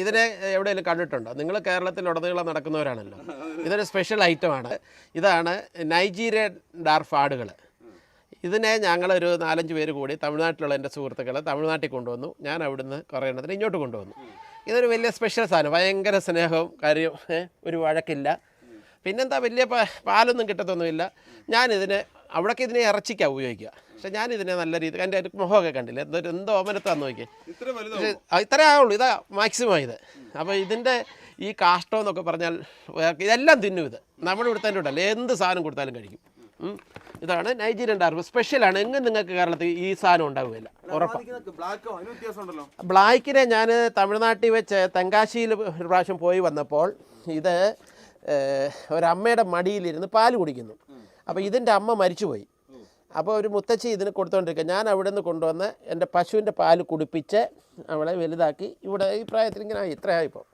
ഇതിനെ എവിടെയെങ്കിലും കണ്ടിട്ടുണ്ടോ? നിങ്ങൾ കേരളത്തിൽ ഉടനീളം നടക്കുന്നവരാണല്ലോ. ഇതൊരു സ്പെഷ്യൽ ഐറ്റമാണ് ഇതാണ് നൈജീരിയൻ ഡാർഫ് ആടുകൾ ഇതിനെ ഞങ്ങളൊരു നാലഞ്ച് പേര് കൂടി തമിഴ്നാട്ടിലുള്ള എന്റെ സുഹൃത്തുക്കൾ തമിഴ്നാട്ടിൽ കൊണ്ടുവന്നു. ഞാൻ അവിടുന്ന് കുറേ എണ്ണത്തിന് ഇങ്ങോട്ട് കൊണ്ടുവന്നു. ഇതൊരു വലിയ സ്പെഷ്യൽ സാധനം. ഭയങ്കര സ്നേഹവും കാര്യവും ഒരു വഴക്കില്ല. പിന്നെന്താ വലിയ പാലൊന്നും കിട്ടത്തൊന്നുമില്ല. ഞാനിതിനെ അവിടേക്ക് ഇതിനെ ഇറച്ചിക്കാണ് ഉപയോഗിക്കുക. പക്ഷെ ഞാൻ ഇതിനെ നല്ല രീതി എന്റെ മുഖമൊക്കെ കണ്ടില്ല? എന്തൊരു എന്തോ ഓമനത്താന്ന് നോക്കിയേ. ഇത്ര പക്ഷേ ആവുള്ളൂ. ഇതാ മാക്സിമം ഇത്. അപ്പോൾ ഇതിന്റെ ഈ കാഷ്ടം എന്നൊക്കെ പറഞ്ഞാൽ ഇതെല്ലാം തിന്നും ഇത്. നമ്മൾ ഇവിടെ തന്നെ ഉണ്ടല്ലോ. എന്ത് സാധനം കൊടുത്താലും കഴിക്കും. ഇതാണ് നൈജീരിയൻ ഡാർഫ് സ്പെഷ്യലാണ് എങ്ങും നിങ്ങൾക്ക് കേരളത്തിൽ ഈ സാധനം ഉണ്ടാവുകയില്ല ഉറപ്പാണ് ബ്ലാക്കിനെ ഞാൻ തമിഴ്നാട്ടിൽ വെച്ച് തെങ്കാശിയിൽ ഒരു പ്രാവശ്യം പോയി വന്നപ്പോൾ ഇത് ഒരമ്മയുടെ മടിയിലിരുന്ന് പാൽ കുടിക്കുന്നു. അപ്പോൾ ഇതിന്റെ അമ്മ മരിച്ചുപോയി. അപ്പോൾ ഒരു മുത്തച്ഛി ഇതിന് കൊടുത്തുകൊണ്ടിരിക്കുക ഞാൻ അവിടെ നിന്ന് കൊണ്ടുവന്ന് എന്റെ പശുവിന്റെ പാൽ കുടിപ്പിച്ച് അവളെ വലുതാക്കി. ഇവിടെ ഈ പ്രായത്തിൽ ഇങ്ങനെ ഇത്രയായിപ്പോൾ